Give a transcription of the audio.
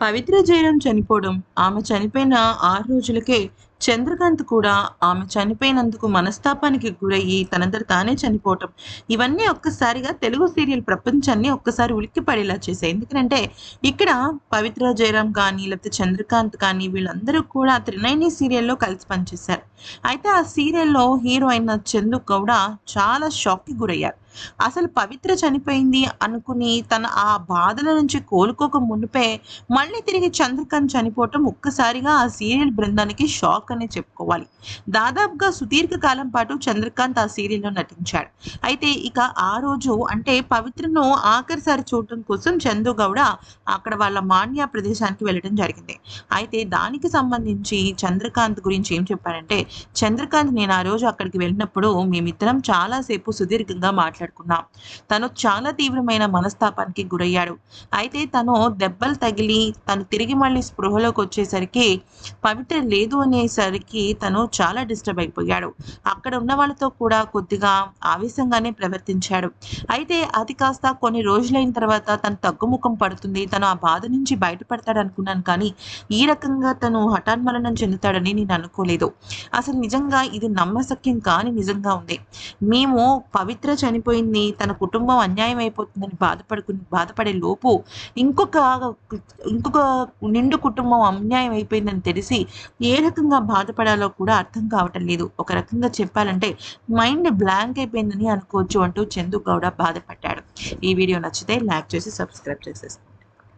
పవిత్ర జయరాం చనిపోవడం. ఆమె చనిపోయిన ఆరు రోజులకే చంద్రకాంత్ కూడా ఆమె చనిపోయినందుకు మనస్తాపానికి గురయ్యి తనంతట తానే చనిపోవటం. ఇవన్నీ ఒక్కసారిగా తెలుగు సీరియల్ ప్రపంచాన్ని ఒక్కసారి ఉలిక్కి పడేలా చేశాయి. ఎందుకంటే ఇక్కడ పవిత్ర జయరాం కానీ లేకపోతే చంద్రకాంత్ కానీ వీళ్ళందరూ కూడా త్రినైని సీరియల్లో కలిసి పనిచేశారు. అయితే ఆ సీరియల్లో హీరో అయిన చందు గౌడ చాలా షాక్కి గురయ్యారు. అసలు పవిత్ర చనిపోయింది అనుకుని తన ఆ బాధల నుంచి కోలుకోక మునిపే మళ్ళీ తిరిగి చంద్రకాంత్ చనిపోవటం ఒక్కసారిగా ఆ సీరియల్ బృందానికి షాక్ అనే చెప్పుకోవాలి. దాదాపుగా సుదీర్ఘ కాలం పాటు చంద్రకాంత్ ఆ సీరియల్లో నటించాడు. అయితే ఇక ఆ రోజు అంటే పవిత్రను ఆఖరిసారి చూడటం కోసం చందు గౌడ అక్కడ వాళ్ళ మాన్య ప్రదేశానికి వెళ్ళడం జరిగింది. అయితే దానికి సంబంధించి చంద్రకాంత్ గురించి ఏం చెప్పారంటే చంద్రకాంత్ నేను ఆ రోజు అక్కడికి వెళ్ళినప్పుడు మేమిద్దరం చాలాసేపు సుదీర్ఘంగా మాట్లాడుకున్నాం. తను చాలా తీవ్రమైన మనస్తాపానికి గురయ్యాడు. అయితే తను దెబ్బలు తగిలి తను తిరిగి మళ్ళీ స్పృహలోకి వచ్చేసరికి పవిత్ర లేదు అనే చూసేసరికి తను చాలా డిస్టర్బ్ అయిపోయాడు. అక్కడ ఉన్న వాళ్ళతో కూడా కొద్దిగా ఆవేశంగానే ప్రవర్తించాడు. అయితే అది కాస్త కొన్ని రోజులైన తర్వాత తను తగ్గుముఖం పడుతుంది. తను ఆ బాధ నుంచి బయటపడతాడు అనుకున్నాను కానీ ఈ రకంగా తను హఠాన్మరణం చెందుతాడని నేను అనుకోలేదు. అసలు నిజంగా ఇది నమ్మశక్యం కాని నిజంగా ఉంది. మేము పవిత్ర చనిపోయింది తన కుటుంబం అన్యాయం అయిపోతుందని బాధపడుకు బాధపడే లోపు ఇంకొక ఇంకొక నిండు కుటుంబం అన్యాయం అయిపోయిందని తెలిసి ఏ రకంగా బాధపడాలో కూడా అర్థం కావటం లేదు. ఒక రకంగా చెప్పాలంటే మైండ్ బ్లాంక్ అయిపోయిందని అనుకోవచ్చు అంటూ చందు గౌడ బాధపడ్డాడు. ఈ వీడియో నచ్చితే లైక్ చేసి సబ్స్క్రైబ్ చేసేస్తాను